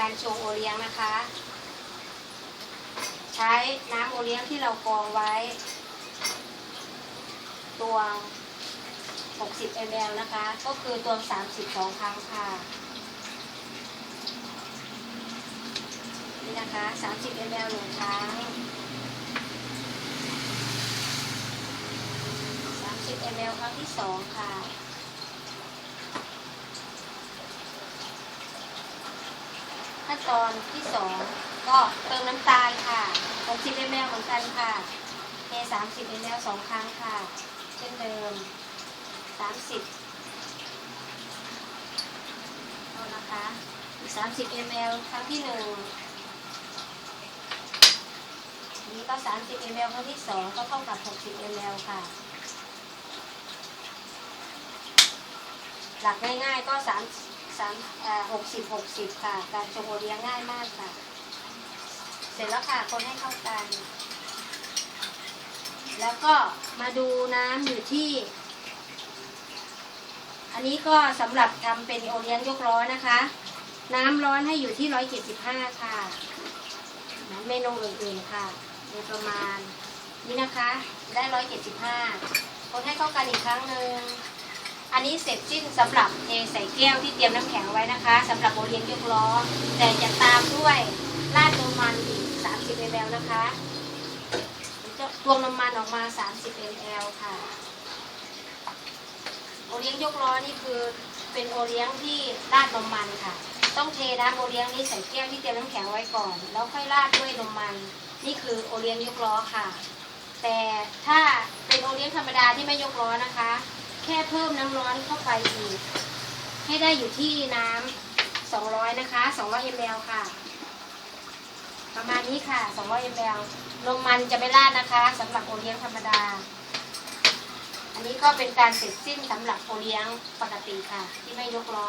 การชงโอเลี้ยงนะคะ ใช้น้ำโอเลี้ยงที่เรากรองไว้ ตวง 60 ml นะคะ ก็คือตวง 32 ครั้งค่ะนี่นะคะ 30 ml หนึ่งครั้ง 30 ml ครั้งที่สองค่ะ ขั้นตอนที่สองก็เติมน้ำตาลค่ะ60 ml เหมือนกันค่ะเท30 ml สองครั้งค่ะ เช่นเดิม 30เอานะคะอีก30 ml ครั้งที่หนึ่งนี้ก็ 30 ml ครั้งที่สองก็เท่ากับ 60 ml ค่ะ หลักง่ายๆก็สาม สามหกสิบหกสิบค่ะ การชงโอเลี้ยงง่ายมากค่ะ เสร็จแล้วค่ะคนให้เข้ากัน แล้วก็มาดูน้ำอยู่ที่ อันนี้ก็สำหรับทำเป็นโอเลี้ยงยกล้อนะคะ น้ำร้อนให้อยู่ที่ร้อยเจ็ดสิบห้าค่ะเมนูอื่นๆค่ะโดยประมาณนี่นะคะ ได้ร้อยเจ็ดสิบห้าคนให้เข้ากันอีกครั้งหนึ่ง อันนี้เสร็จสิ้นสำหรับเทใส่แก้วที่เตรียมน้ำแข็งไว้นะคะสำหรับโอเลี้ยงยกล้อ แต่จะตามด้วยราดนมมันอีก 30 ml นะคะจะตวงนมมันออกมา 30 ml ค่ะ โอเลี้ยงยกล้อนี่คือเป็นโอเลี้ยงที่ราดนมมันค่ะ ต้องเทน้ำโอเลี้ยงนี้ใส่แก้วที่เตรียมน้ำแข็งไว้ก่อน แล้วค่อยราดด้วยนมมัน นี่คือโอเลี้ยงยกล้อค่ะ แต่ถ้าเป็นโอเลี้ยงธรรมดาที่ไม่ยกล้อนะคะ ค่เพิ่มน้ำร้อนเข้าไปอีก ให้ได้อยู่ที่น้ำ200 นะคะ 200 ml ค่ะ ประมาณนี้ค่ะ 200 ml ลงมันจะไม่ราดนะคะสำหรับโอเลี้ยงธรรมดา อันนี้ก็เป็นการเสร็จสิ้นสำหรับโอเลี้ยงปกติค่ะ ที่ไม่ยกล้อ